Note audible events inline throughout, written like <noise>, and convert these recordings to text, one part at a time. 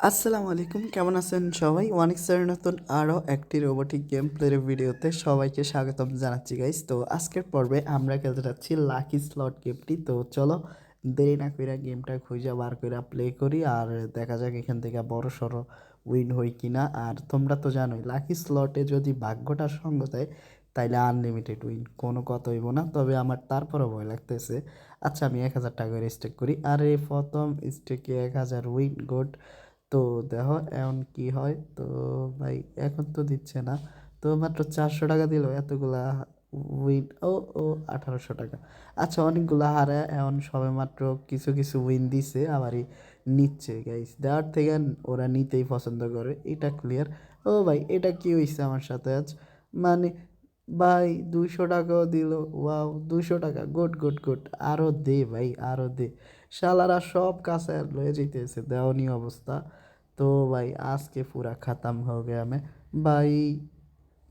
আসসালামু আলাইকুম, কেমন আছেন সবাই? ওয়ানিক্সের নতুন আরও একটি রোবোটিক গেম প্লের ভিডিওতে সবাইকে স্বাগতম জানাচ্ছি গাইস তো আজকের পর্বে আমরা খেলতে যাচ্ছি লাকি স্লট গেমটি তো চলো, দেরি না কইরা গেমটা খুঁজে বার কইরা প্লে করি আর দেখা যাক এখান থেকে বড় সড়ো উইন হই কিনা। আর তোমরা তো জানোই লাকি স্লটে যদি ভাগ্যটার সঙ্গ দেয়, তাইলে আনলিমিটেড উইন কোনো কথা হইব না। তবে আমার তারপরও ভয় লাগতেছে। আচ্ছা আমি এক হাজার টাকা করে স্টেক করি। আর এই প্রথম স্টেকে এক হাজার উইন গোড তো দেখো, এখন কি হয়? তো ভাই, এখন তো দিচ্ছে না। তো মাত্র চারশো টাকা দিল, এতগুলা উইন ও ও, আঠারোশো টাকা। আচ্ছা অনেকগুলা হারে এখন সবে মাত্র কিছু কিছু উইন দিছে, আবারই নিচ্ছে গাইস দেওয়ার থেকে ওরা নিতেই পছন্দ করে, এটা ক্লিয়ার ও ভাই, এটা কি হয়েছে আমার সাথে আজ? মানে ভাই, দুইশো টাকাও দিল ওয়াও দুশো টাকা গুড গুড গুড আরও দে, ভাই আরও দে। শালারা সব কাছে লয়ে যেতেছে দেওয়ানি অবস্থা। তো ভাই আজকে পুরা খাতাম হয়ে গেছে আমি ভাই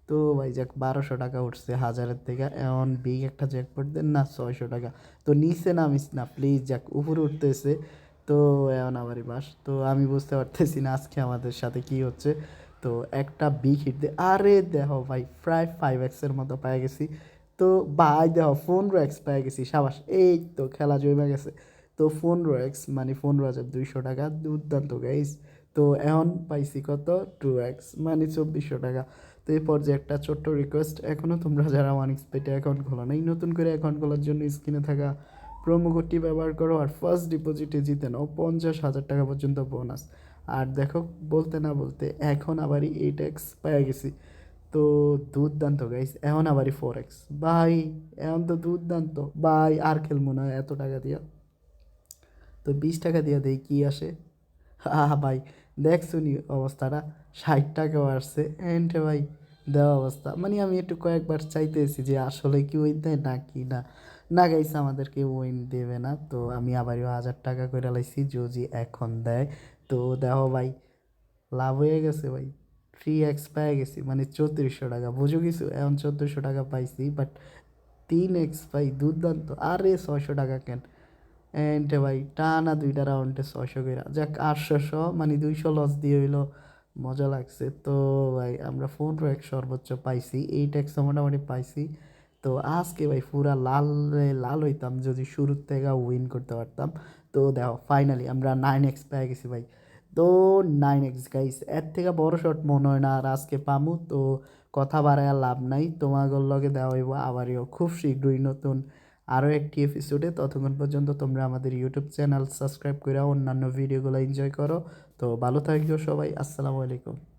তো ভাই যাক বারোশো টাকা উঠছে হাজারের থেকে এমন বিগ একটা জ্যাকপট দেন না ছয়শো টাকা তো নিচে নামিস না প্লিজ যাক উপরে উঠতেছে তো এমন আমারই বাস তো আমি বুঝতে পারতেছি না আজকে আমাদের সাথে কি হচ্ছে তো একটা বিগ হিট দে আরে দেখো ভাই প্রায় ফাইভ এক্সের মতো পেয়ে গেছি তো ভাই দেখো পনেরো এক্স পেয়ে গেছি সাবাস এই তো খেলা জমে গেছে তো পনেরো এক্স মানে পনেরো হাজার দুইশো টাকা দুর্দান্ত গাইস তো এখন পাইছি কত? টু এক্স মানে চব্বিশশো টাকা। তো এই পর্যায়ে একটা ছোট্ট রিকোয়েস্ট এখনও তোমরা যারা ওয়ান এক্সপেটে অ্যাকাউন্ট খোলা নেই, নতুন করে অ্যাকাউন্ট খোলার জন্য স্ক্রিনে থাকা প্রোমো কোডটি ব্যবহার করো আর ফার্স্ট ডিপোজিটে জিতে নাও পঞ্চাশ হাজার টাকা পর্যন্ত বোনাস আর দেখো, বলতে না বলতে এখন আবারই এইট এক্স পেয়ে গেছি। তো দুর্দান্ত গাইস এখন আবারই ফোর এক্স ভাই, এখন তো দুর্দান্ত। ভাই, আর খেলব না এত টাকা দিয়া। তো বিশ টাকা দিয়া দেই, কি আসে? <laughs> হা, ভাই। দেখ শুনি অবস্থাটা? ষাট টাকাও আসছে। এন্টে ভাই দেওয়া অবস্থা। মানে আমি একটু কয়েকবার চাইতেছি যে আসলে কি ওই দেয় না কি না। না গাইছে আমাদেরকে ওইন দেবে না। তো আমি আবারও হাজার টাকা করে লাইছি, যদি এখন দেয়। তো দেখো ভাই, লাভ হয়ে গেছে ভাই। থ্রি এক্স পেয়ে গেছি মানে চৌত্রিশশো টাকা। বুঝো কিছু? এখন চোদ্দোশো টাকা পাইছি বাট তিন এক্স পাই দুর্দান্ত। আরে ছয়শো টাকা কেন? এন্ড ভাই, টানা দুইটা রাউন্ডে ছয়শো করে যাক, আটশোশো মানে দুইশো লস দিয়ে হইল, মজা লাগছে। তো, ভাই, আমরা পনেরো এক সর্বোচ্চ পাইছি। এইট এক্স মোটামুটি পাইছি। তো, আজকে ভাই, পুরা লাল লাল হইতাম, যদি শুরুর থেকে উইন করতে পারতাম। তো, দেখো ফাইনালি আমরা নাইন এক্স পেয়ে গেছি, ভাই। তো নাইন এক্স গাইস এর থেকে বড় শট মনে হয় না আর আজকে পামু। তো, কথা বাড়ায় লাভ নাই। তোমাদের লগে দেওয়া হইব আবারও। খুব শীঘ্রই নতুন আরও একটি এপিসোডে ততক্ষণ পর্যন্ত তোমরা আমাদের ইউটিউব চ্যানেল সাবস্ক্রাইব করে অন্যান্য ভিডিওগুলো এনজয় করো। তো ভালো থাকবে সবাই, আসসালামু আলাইকুম।